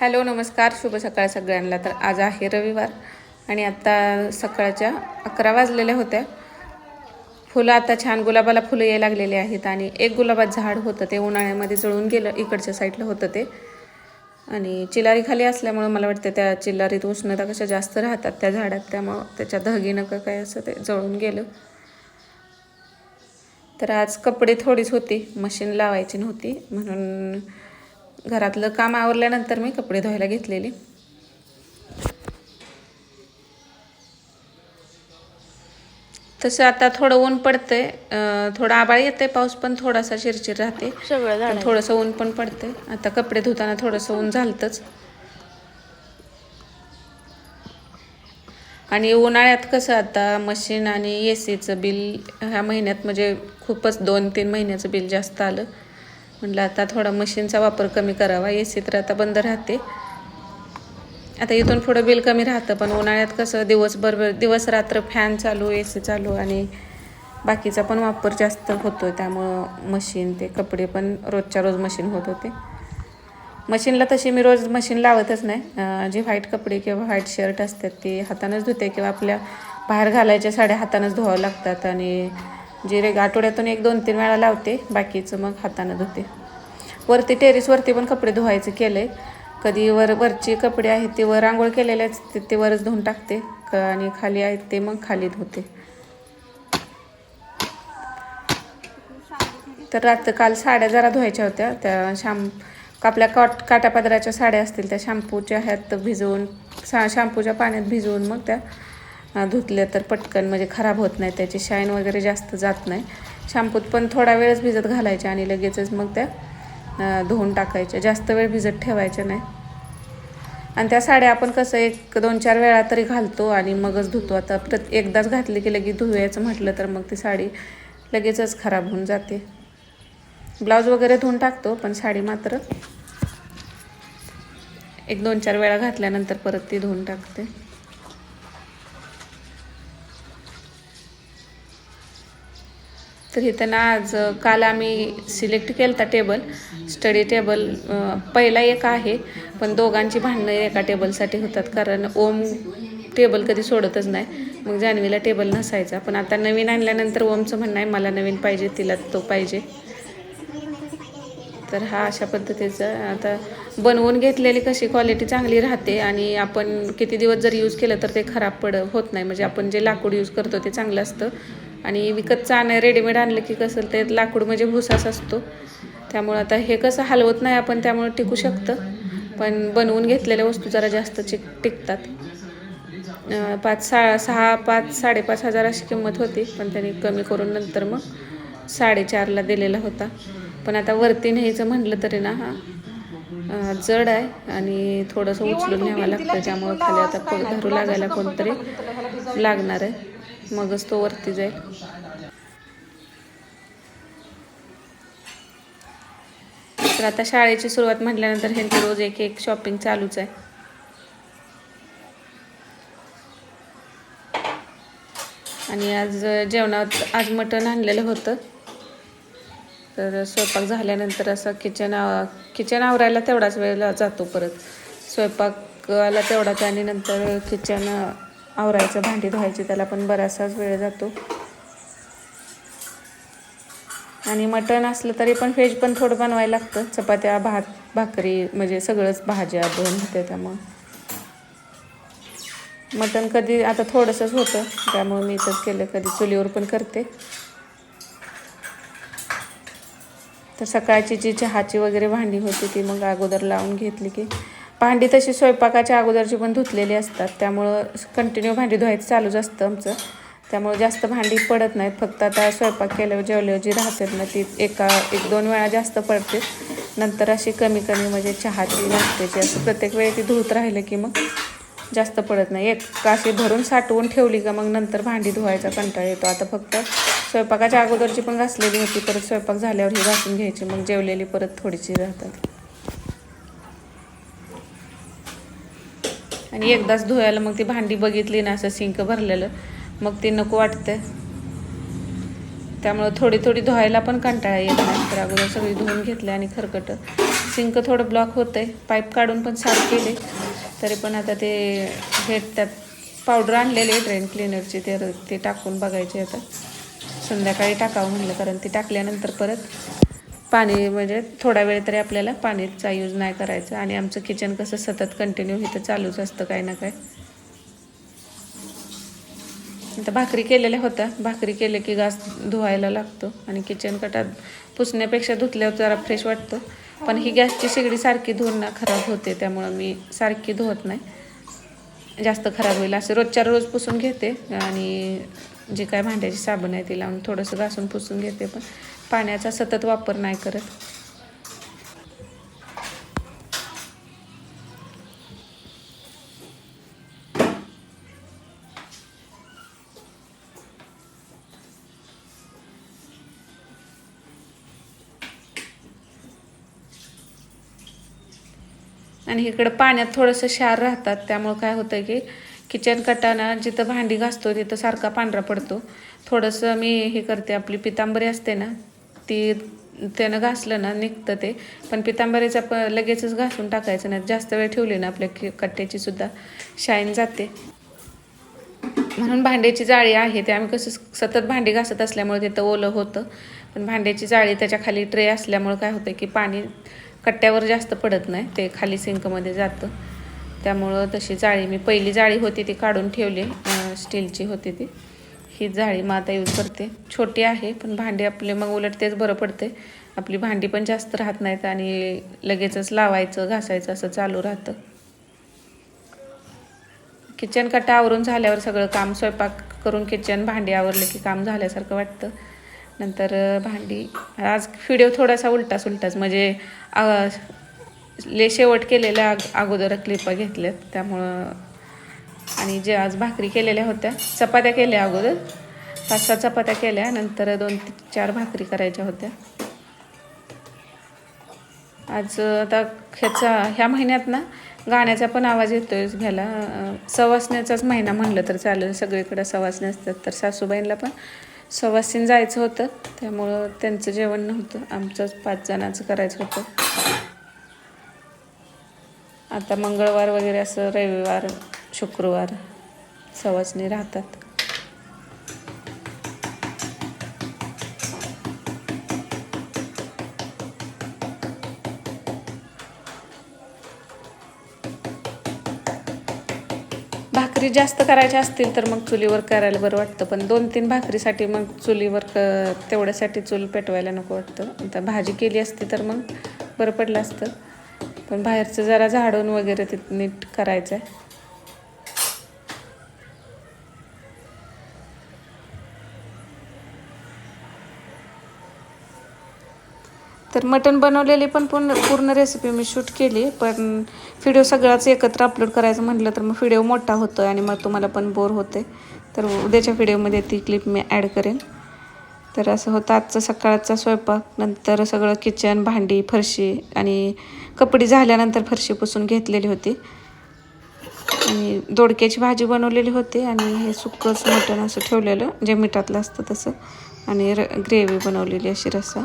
Hello नमस्कार. शुभ सकाळ सगळ्यांना. तर आज आहे रविवार आणि आत्ता सकाळच्या अकरा वाजलेल्या होत्या. फुलं आता छान गुलाबाला फुलं यायला लागलेली आहेत आणि एक गुलाबाचं झाड होतं ते उन्हाळ्यामध्ये जळून गेलं इकडच्या साईडला होतं ते. आणि चिलारी खाली असल्यामुळं मला वाटतं त्या चिलारीत उष्णता कशा जास्त राहतात त्या झाडात त्यामुळं त्याच्या धगीनं का काय असं ते जळून गेलं. तर आज कपडे थोडीच होती मशीन लावायची नव्हती. म्हणून घरातलं काम आवरल्यानंतर मी कपडे धुवायला घेतलेले. तसं आता थोडं ऊन पडतंय. थोडं आबाळ येते पाऊस पण थोडासा चिरचिर राहते. थोडंसं ऊन पण पडते आता कपडे धुताना थोडंसं ऊन झालतंच. आणि उन्हाळ्यात कसं आता मशीन आणि ए सीचं बिल ह्या महिन्यात म्हणजे खूपच दोन तीन महिन्याचं बिल जास्त आलं. म्हटलं आता थोडा मशीनचा वापर कमी करावा ए सी तर आता बंद राहते. आता इथून पुढं बिल कमी राहतं पण उन्हाळ्यात कसं दिवसभर दिवस रात्र फॅन चालू ए सी चालू आणि बाकीचा पण वापर जास्त होतो त्यामुळं मशीन ते कपडे पण रोजच्या रोज मशीन होत होते. मशीनला तशी मी रोज मशीन लावतच नाही. जे व्हाईट कपडे किंवा व्हाईट शर्ट असतात ते हातानंच धुते किंवा आपल्या बाहेर घालायच्या साड्या हातानंच धुवावं लागतात आणि जे आठवड्यातून एक दोन तीन वेळा लावते बाकीचं मग हातानं धुते. वरती टेरेसवरती पण कपडे धुवायचं केलं. आहे कधी वर वरचे कपडे आहेत ते वर आंघोळ केलेले आहेत ते- वरच धुवून टाकते. क- आणि खाली आहेत ते मग खाली धुते. तर रात्र काल साड्या जरा धुवायच्या होत्या. त्या शाम आपल्या काट काटापदराच्या साड्या असतील त्या शॅम्पूच्या ह्यात भिजवून शा शॅम्पूच्या पाण्यात भिजवून मग त्या धुतल्या तर पटकन म्हणजे खराब होत नाही त्याची शाईन वगैरे जास्त जात नाही. शॅम्पूत पण थोडा वेळच भिजत घालायच्या आणि लगेचच मग त्या धुवून टाकायच्या. जास्त वेळ भिजत ठेवायच्या नाही. आणि त्या साड्या आपण कसं एक दोन चार वेळा तरी घालतो आणि मगच धुतो. आता प्रत एकदाच घातली की लगेच धुवायचं म्हटलं तर मग ती साडी लगेचच खराब होऊन जाते. ब्लाऊज वगैरे धुवून टाकतो पण साडी मात्र एक दोन चार वेळा घातल्यानंतर परत ती धुवून टाकते. तर इथं ना आज काल आम्ही सिलेक्ट केलं होता टेबल स्टडी टेबल पहिला एक आहे पण दोघांची भांडणं एका टेबलसाठी होतात कारण ओम टेबल कधी सोडतच नाही मग जान्हवीला टेबल नसायचा. पण आता नवीन आणल्यानंतर ओमचं म्हणणं आहे मला नवीन पाहिजे तिला तो पाहिजे. तर हा अशा पद्धतीचं आता बनवून घेतलेली कशी क्वालिटी चांगली राहते आणि आपण किती दिवस जर यूज केलं तर ते खराब पड होत नाही. म्हणजे आपण जे लाकूड यूज करतो ते चांगलं असतं. आणि विकतचं आण रेडीमेड आणलं की कसं ते लाकूड म्हणजे भुसाच असतो. त्यामुळं आता हे कसं हलवत नाही आपण त्यामुळं टिकू शकतं. पण बनवून घेतलेल्या वस्तू जरा जास्त चिक टिकतात. पाच सा सहा पाच साडेपाच हजार अशी किंमत होती पण त्यांनी कमी करून नंतर मग साडेचारला दिलेला होता. पण आता वरती न्यायचं म्हटलं तरी ना हा जड आहे आणि थोडंसं उचलून न्यावं लागतं. त्यामुळं खाली आता धरू लागायला कोणतरी लागणार आहे. मगच तो वरती जाईल. तर आता शाळेची सुरुवात म्हटल्यानंतर ह्यांची रोज एक एक शॉपिंग चालूच आहे. आणि आज जेवणात आज मटण आणलेलं होतं. तर स्वयंपाक झाल्यानंतर असं किचन आव किचन आवरायला तेवढाच वेळला जातो परत. स्वयंपाकाला तेवढाच आणि नंतर किचन आवरायचं भांडी धुवायची त्याला पण बराचसाच वेळ जातो. आणि मटण असलं तरी पण व्हेज पण थोडं बनवायला लागतं. चपात्या भात भाकरी म्हणजे सगळंच भाज्या दोन होते त्यामुळं. मटण कधी आता थोडंसंच होतं त्यामुळे मी इथंच केलं कधी चुलीवर पण करते. तर सकाळची जी चहाची वगैरे भांडी होती ती मग अगोदर लावून घेतली की भांडी तशी स्वयंपाकाच्या अगोदरची पण धुतलेली असतात. त्यामुळं कंटिन्यू भांडी धुवायचं चालूच असतं आमचं. त्यामुळे जास्त भांडी पडत नाहीत. फक्त आता स्वयंपाक केल्यावर जेवल्यावर जी राहतात ना ती एका एक दोन वेळा जास्त पडते. नंतर अशी कमी कमी म्हणजे चहाची नाश्त्याची असं प्रत्येक वेळी ती धुत राहिलं की मग जास्त पडत नाही. एक काशी भरून साठवून ठेवली का मग नंतर भांडी धुवायचा कंटाळा येतो. आता फक्त स्वयंपाकाच्या अगोदरची पण घासलेली होती परत स्वयंपाक झाल्यावर ही घासून घ्यायची. मग जेवलेली परत थोडीशी राहतात. आणि एकदाच धुवायला मग ती भांडी बघितली ना असं सिंक भरलेलं मग ते नको वाटतं त्यामुळं थोडी थोडी धुवायला पण कंटाळा येत नाही. तर अगोदर सगळी धुवून घेतले आणि खरकट. सिंक थोडं ब्लॉक होतं आहे पाईप काढून पण साफ केले. तरी पण आता ते हे त्यात पावडर आणलेले ड्रेन क्लिनरची ते ते टाकून बघायचे आता. संध्याकाळी टाकावं म्हणलं कारण ती टाकल्यानंतर परत पाणी म्हणजे थोडा वेळ तरी आपल्याला पाणीचा यूज नाही करायचा. आणि आमचं किचन कसं सतत कंटिन्यू इथं चालूच असतं काय ना काय आता भाकरी केलेल्या होत्या. भाकरी केले की घास धुवायला लागतो. आणि किचन कटात पुसण्यापेक्षा धुतल्यावर जरा फ्रेश वाटतं. पण ही गॅसची शेगडी सारखी धुवून खराब होते. त्यामुळं मी सारखी धुवत नाही. जास्त खराब होईल असं रोजच्या रोज पुसून घेते. आणि जे काय भांड्याची साबण आहे ती लावून थोडंसं घासून पुसून घेते पण पाण्याचा सतत वापर नाही करत. आणि इकडं पाण्यात थोडंसं क्षार राहतात त्यामुळं काय होतं की किचन कटाना जिथं भांडी घासतो तिथं सारखा पांढरा पडतो. थोडंसं मी हे करते आपली पितांबरी असते ना ती त्यानं घासलं ना निघतं ते. पण पितांबरीचा प लगेचच घासून टाकायचं नाही जास्त वेळ ठेवली ना आपल्या कि कट्ट्याची सुद्धा शाईन जाते. म्हणून भांड्याची जाळी आहे ते आम्ही कसं सतत भांडी घासत असल्यामुळे तिथं ओलं होतं. पण भांड्याची जाळी त्याच्याखाली ट्रे असल्यामुळं काय होतं की पाणी कट्ट्यावर जास्त पडत नाही ते खाली सिंकमध्ये जातं. त्यामुळं तशी जाळी मी पहिली जाळी होती ती काढून ठेवली स्टीलची होती ती. ही जाळी मग आता यूज करते. छोटी आहे पण भांडी आपले मग उलट तेच बरं पडते. आपली भांडी पण जास्त राहत नाहीत आणि लगेचच लावायचं घासायचं असं चालू राहतं. किचन कट्टा आवरून झाल्यावर सगळं काम स्वयंपाक करून किचन भांडी आवरलं की काम झाल्यासारखं वाटतं. नंतर भांडी. आज व्हिडिओ थोडासा उलटा उलटाच म्हणजे ले शेवट केलेल्या अग- अगोदर क्लिपा घेतल्यात. त्यामुळं आणि जे आज भाकरी केलेल्या होत्या चपात्या केल्या अगोदर. पाच सहा चपात्या केल्या नंतर दोन चार भाकरी करायच्या होत्या. आज आता ह्याचा ह्या महिन्यात ना गाण्याचा पण आवाज येतोय घ्यायला सवासण्याचाच महिना म्हणलं तर चालेल. सगळीकडे सवासणे असतात. तर सासूबाईंना पण सवासीन जायचं होतं. त्यामुळं त्यांचं जेवण नव्हतं. आमचंच पाच जणांचं करायचं होतं. आता मंगळवार वगैरे असं रविवार शुक्रवार सवासणी राहतात. भाकरी जास्त करायच्या असतील तर मग चुलीवर करायला बरं वाटतं पण दोन तीन भाकरीसाठी मग चुलीवर क तेवढ्यासाठी चूल पेटवायला नको वाटतं. आता भाजी केली असती तर मग बरं पडलं असतं. पण बाहेरचं जरा झाडून वगैरे ते नीट करायचं आहे तर मटण बनवलेली पण पूर्ण पूर्ण रेसिपी मी शूट केली पण व्हिडिओ सगळाच एकत्र अपलोड करायचं म्हटलं तर मग व्हिडिओ मोठा होतो आणि मग तुम्हाला पण बोर होते तर उद्याच्या व्हिडिओमध्ये ती क्लिप मी ॲड करेन. तर असं होतं आजचं सकाळचा स्वयंपाक नंतर सगळं किचन भांडी फरशी आणि कपडे झाल्यानंतर फरशी पुसून घेतलेली होती. आणि दोडक्याची भाजी बनवलेली होती आणि हे सुकंच मटण असं ठेवलेलं जे मिठातलं असतं तसं. आणि र ग्रेव्ही बनवलेली अशी रस्सा.